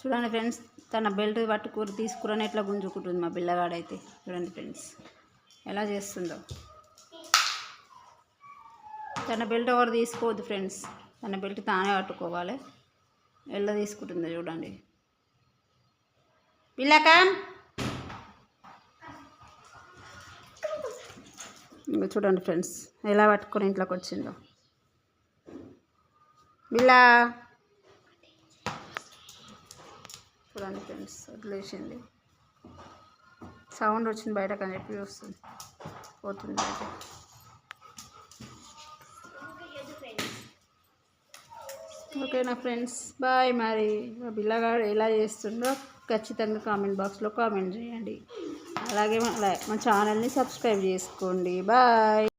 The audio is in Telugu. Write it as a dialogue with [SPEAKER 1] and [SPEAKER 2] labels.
[SPEAKER 1] చూడండి ఫ్రెండ్స్ తన బెల్ట్ పట్టుకుని తీసుకురని ఎట్లా గుంజుకుంటుంది మా పిల్లగాడైతే చూడండి ఫ్రెండ్స్ ఎలా చేస్తుందో. తన బెల్ట్ ఎవరు తీసుకోవద్దు ఫ్రెండ్స్ తన బెల్ట్ తానే పట్టుకోవాలి. ఎలా తీసుకుంటుందో చూడండి. పిల్లక చూడండి ఫ్రెండ్స్ ఎలా పట్టుకొని ఇంట్లోకి వచ్చిందో. బిల్లా! చూడండి ఫ్రెండ్స్ వదిలేసింది. సౌండ్ వచ్చింది బయటకు అని చెప్పి వస్తుంది పోతుంది బయట. ఓకేనా ఫ్రెండ్స్ బాయ్ మరి. మా పిల్లగాడు ఎలా చేస్తుండో ఖచ్చితంగా కామెంట్ బాక్స్లో కామెంట్ చేయండి. అలాగే మన మా ఛానల్ని సబ్స్క్రైబ్ చేసుకోండి. బాయ్.